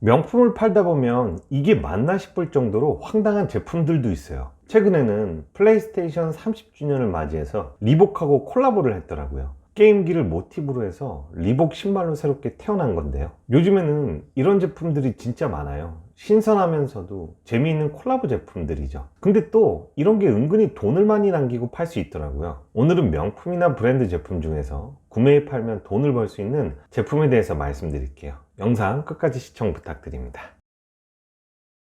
명품을 팔다 보면 이게 맞나 싶을 정도로 황당한 제품들도 있어요. 최근에는 플레이스테이션 30주년을 맞이해서 리복하고 콜라보를 했더라고요. 게임기를 모티브로 해서 리복 신발로 새롭게 태어난 건데요. 요즘에는 이런 제품들이 진짜 많아요. 신선하면서도 재미있는 콜라보 제품들이죠. 근데 또 이런 게 은근히 돈을 많이 남기고 팔 수 있더라고요. 오늘은 명품이나 브랜드 제품 중에서 구매해 팔면 돈을 벌 수 있는 제품에 대해서 말씀드릴게요. 영상 끝까지 시청 부탁드립니다.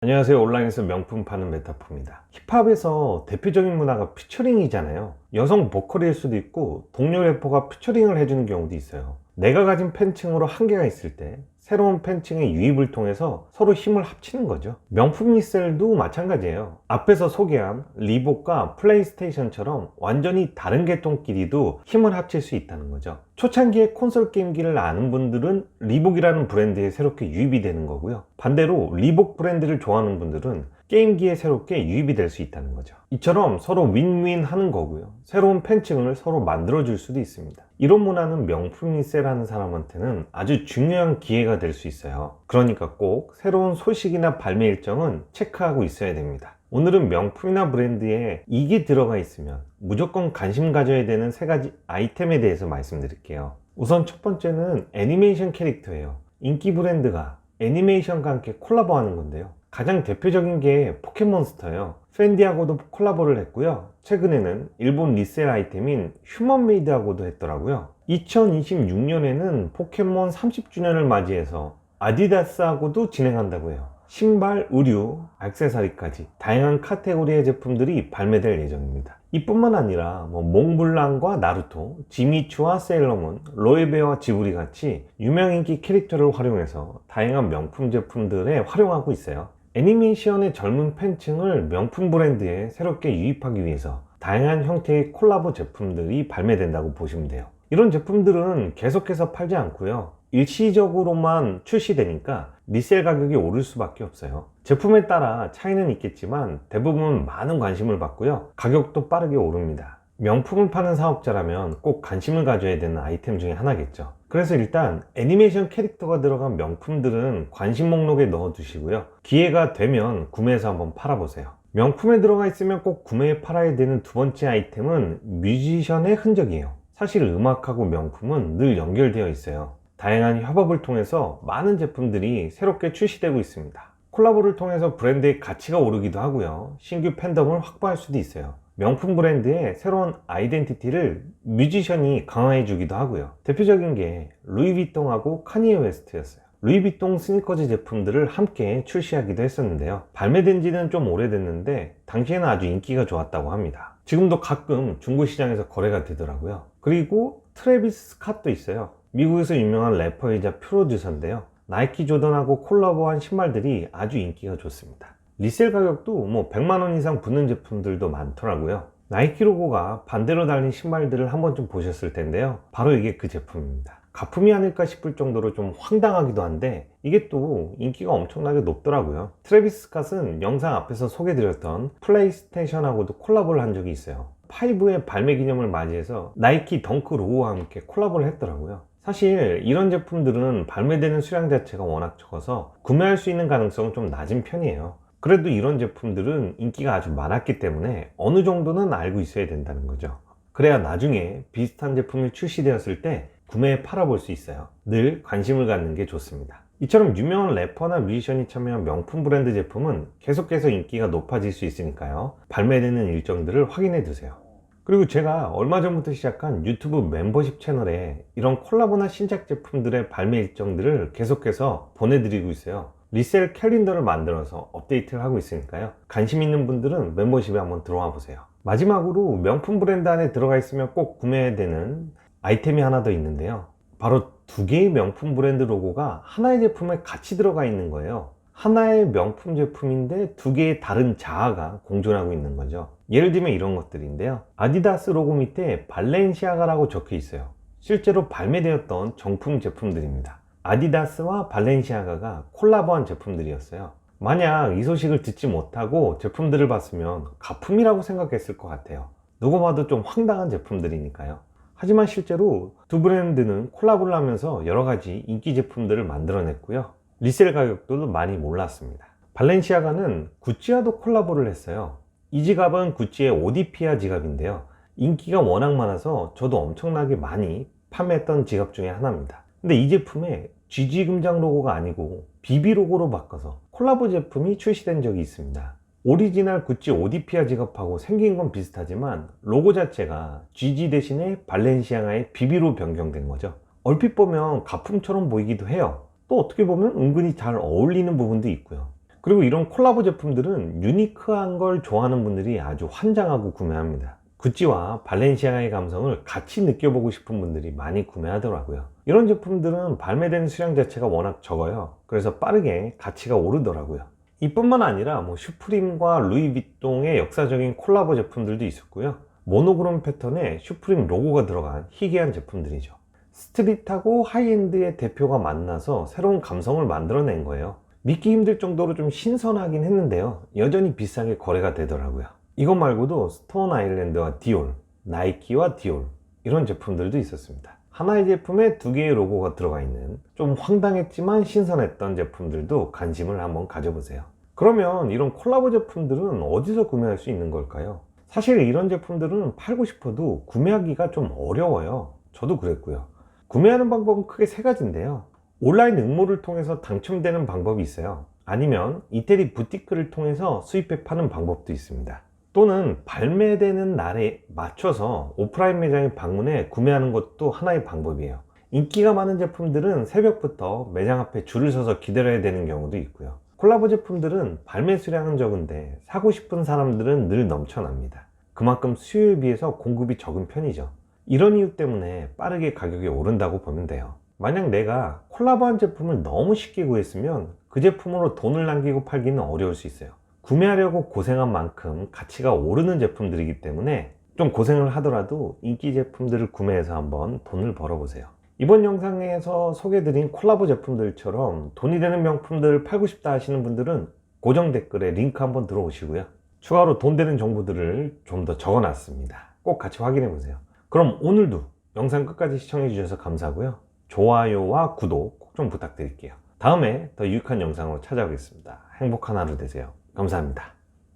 안녕하세요. 온라인에서 명품 파는 메타포입니다. 힙합에서 대표적인 문화가 피처링이잖아요. 여성 보컬일 수도 있고 동료 래퍼가 피처링을 해주는 경우도 있어요. 내가 가진 팬층으로 한계가 있을 때 새로운 팬층의 유입을 통해서 서로 힘을 합치는 거죠. 명품 리셀도 마찬가지예요. 앞에서 소개한 리복과 플레이스테이션처럼 완전히 다른 계통끼리도 힘을 합칠 수 있다는 거죠. 초창기에 콘솔 게임기를 아는 분들은 리복이라는 브랜드에 새롭게 유입이 되는 거고요. 반대로 리복 브랜드를 좋아하는 분들은 게임기에 새롭게 유입이 될 수 있다는 거죠. 이처럼 서로 윈윈 하는 거고요. 새로운 팬층을 서로 만들어줄 수도 있습니다. 이런 문화는 명품 리셀하는 사람한테는 아주 중요한 기회가 될 수 있어요. 그러니까 꼭 새로운 소식이나 발매 일정은 체크하고 있어야 됩니다. 오늘은 명품이나 브랜드에 이게 들어가 있으면 무조건 관심 가져야 되는 세 가지 아이템에 대해서 말씀드릴게요. 우선 첫 번째는 애니메이션 캐릭터예요. 인기 브랜드가 애니메이션과 함께 콜라보하는 건데요. 가장 대표적인 게 포켓몬스터예요. 팬디하고도 콜라보를 했고요. 최근에는 일본 리셀 아이템인 휴먼메이드하고도 했더라고요. 2026년에는 포켓몬 30주년을 맞이해서 아디다스하고도 진행한다고 해요. 신발, 의류, 액세서리까지 다양한 카테고리의 제품들이 발매될 예정입니다. 이뿐만 아니라 뭐 몽블랑과 나루토, 지미추와 세일러문, 로에베와 지브리 같이 유명 인기 캐릭터를 활용해서 다양한 명품 제품들에 활용하고 있어요. 애니메이션의 젊은 팬층을 명품 브랜드에 새롭게 유입하기 위해서 다양한 형태의 콜라보 제품들이 발매된다고 보시면 돼요. 이런 제품들은 계속해서 팔지 않고요. 일시적으로만 출시되니까 리셀 가격이 오를 수밖에 없어요. 제품에 따라 차이는 있겠지만 대부분 많은 관심을 받고요. 가격도 빠르게 오릅니다. 명품을 파는 사업자라면 꼭 관심을 가져야 되는 아이템 중에 하나겠죠. 그래서 일단 애니메이션 캐릭터가 들어간 명품들은 관심 목록에 넣어 두시고요. 기회가 되면 구매해서 한번 팔아보세요. 명품에 들어가 있으면 꼭 구매해 팔아야 되는 두 번째 아이템은 뮤지션의 흔적이에요. 사실 음악하고 명품은 늘 연결되어 있어요. 다양한 협업을 통해서 많은 제품들이 새롭게 출시되고 있습니다. 콜라보를 통해서 브랜드의 가치가 오르기도 하고요. 신규 팬덤을 확보할 수도 있어요. 명품 브랜드의 새로운 아이덴티티를 뮤지션이 강화해 주기도 하고요. 대표적인 게 루이비통하고 카니에 웨스트였어요. 루이비통 스니커즈 제품들을 함께 출시하기도 했었는데요. 발매된 지는 좀 오래됐는데 당시에는 아주 인기가 좋았다고 합니다. 지금도 가끔 중고 시장에서 거래가 되더라고요. 그리고 트래비스 스캇도 있어요. 미국에서 유명한 래퍼이자 프로듀서인데요. 나이키 조던하고 콜라보한 신발들이 아주 인기가 좋습니다. 리셀 가격도 뭐 100만원 이상 붙는 제품들도 많더라고요. 나이키 로고가 반대로 달린 신발들을 한 번쯤 보셨을 텐데요. 바로 이게 그 제품입니다. 가품이 아닐까 싶을 정도로 좀 황당하기도 한데 이게 또 인기가 엄청나게 높더라고요. 트래비스 스캇은 영상 앞에서 소개드렸던 플레이스테이션하고도 콜라보를 한 적이 있어요. 5의 발매 기념을 맞이해서 나이키 덩크 로고와 함께 콜라보를 했더라고요. 사실 이런 제품들은 발매되는 수량 자체가 워낙 적어서 구매할 수 있는 가능성은 좀 낮은 편이에요. 그래도 이런 제품들은 인기가 아주 많았기 때문에 어느 정도는 알고 있어야 된다는 거죠. 그래야 나중에 비슷한 제품이 출시되었을 때 구매해 팔아볼 수 있어요. 늘 관심을 갖는 게 좋습니다. 이처럼 유명한 래퍼나 뮤지션이 참여한 명품 브랜드 제품은 계속해서 인기가 높아질 수 있으니까요. 발매되는 일정들을 확인해 두세요. 그리고 제가 얼마 전부터 시작한 유튜브 멤버십 채널에 이런 콜라보나 신작 제품들의 발매 일정들을 계속해서 보내드리고 있어요. 리셀 캘린더를 만들어서 업데이트를 하고 있으니까요. 관심 있는 분들은 멤버십에 한번 들어와 보세요. 마지막으로 명품 브랜드 안에 들어가 있으면 꼭 구매해야 되는 아이템이 하나 더 있는데요. 바로 두 개의 명품 브랜드 로고가 하나의 제품에 같이 들어가 있는 거예요. 하나의 명품 제품인데 두 개의 다른 자아가 공존하고 있는 거죠. 예를 들면 이런 것들인데요. 아디다스 로고 밑에 발렌시아가라고 적혀 있어요. 실제로 발매되었던 정품 제품들입니다. 아디다스와 발렌시아가가 콜라보한 제품들이었어요. 만약 이 소식을 듣지 못하고 제품들을 봤으면 가품이라고 생각했을 것 같아요. 누구 봐도 좀 황당한 제품들이니까요. 하지만 실제로 두 브랜드는 콜라보를 하면서 여러 가지 인기 제품들을 만들어냈고요. 리셀 가격도 많이 몰랐습니다. 발렌시아가는 구찌와도 콜라보를 했어요. 이 지갑은 구찌의 오디피아 지갑인데요. 인기가 워낙 많아서 저도 엄청나게 많이 판매했던 지갑 중에 하나입니다. 근데 이 제품에 GG 금장 로고가 아니고 BB 로고로 바꿔서 콜라보 제품이 출시된 적이 있습니다. 오리지널 구찌 오디피아 지갑하고 생긴 건 비슷하지만 로고 자체가 GG 대신에 발렌시아가의 BB로 변경된 거죠. 얼핏 보면 가품처럼 보이기도 해요. 또 어떻게 보면 은근히 잘 어울리는 부분도 있고요. 그리고 이런 콜라보 제품들은 유니크한 걸 좋아하는 분들이 아주 환장하고 구매합니다. 구찌와 발렌시아가의 감성을 같이 느껴보고 싶은 분들이 많이 구매하더라고요. 이런 제품들은 발매되는 수량 자체가 워낙 적어요. 그래서 빠르게 가치가 오르더라고요. 이뿐만 아니라 뭐 슈프림과 루이비통의 역사적인 콜라보 제품들도 있었고요. 모노그램 패턴에 슈프림 로고가 들어간 희귀한 제품들이죠. 스트릿하고 하이엔드의 대표가 만나서 새로운 감성을 만들어낸 거예요. 믿기 힘들 정도로 좀 신선하긴 했는데요. 여전히 비싸게 거래가 되더라고요. 이것 말고도 스톤 아일랜드와 디올, 나이키와 디올 이런 제품들도 있었습니다. 하나의 제품에 두 개의 로고가 들어가 있는 좀 황당했지만 신선했던 제품들도 관심을 한번 가져보세요. 그러면 이런 콜라보 제품들은 어디서 구매할 수 있는 걸까요? 사실 이런 제품들은 팔고 싶어도 구매하기가 좀 어려워요. 저도 그랬고요. 구매하는 방법은 크게 세 가지인데요. 온라인 응모를 통해서 당첨되는 방법이 있어요. 아니면 이태리 부티크를 통해서 수입해 파는 방법도 있습니다. 또는 발매되는 날에 맞춰서 오프라인 매장에 방문해 구매하는 것도 하나의 방법이에요. 인기가 많은 제품들은 새벽부터 매장 앞에 줄을 서서 기다려야 되는 경우도 있고요. 콜라보 제품들은 발매 수량은 적은데 사고 싶은 사람들은 늘 넘쳐납니다. 그만큼 수요에 비해서 공급이 적은 편이죠. 이런 이유 때문에 빠르게 가격이 오른다고 보면 돼요. 만약 내가 콜라보한 제품을 너무 쉽게 구했으면 그 제품으로 돈을 남기고 팔기는 어려울 수 있어요. 구매하려고 고생한 만큼 가치가 오르는 제품들이기 때문에 좀 고생을 하더라도 인기 제품들을 구매해서 한번 돈을 벌어보세요. 이번 영상에서 소개드린 콜라보 제품들처럼 돈이 되는 명품들을 팔고 싶다 하시는 분들은 고정 댓글에 링크 한번 들어오시고요. 추가로 돈 되는 정보들을 좀 더 적어 놨습니다. 꼭 같이 확인해 보세요. 그럼 오늘도 영상 끝까지 시청해 주셔서 감사하고요. 좋아요와 구독 꼭 좀 부탁드릴게요. 다음에 더 유익한 영상으로 찾아오겠습니다. 행복한 하루 되세요. 감사합니다.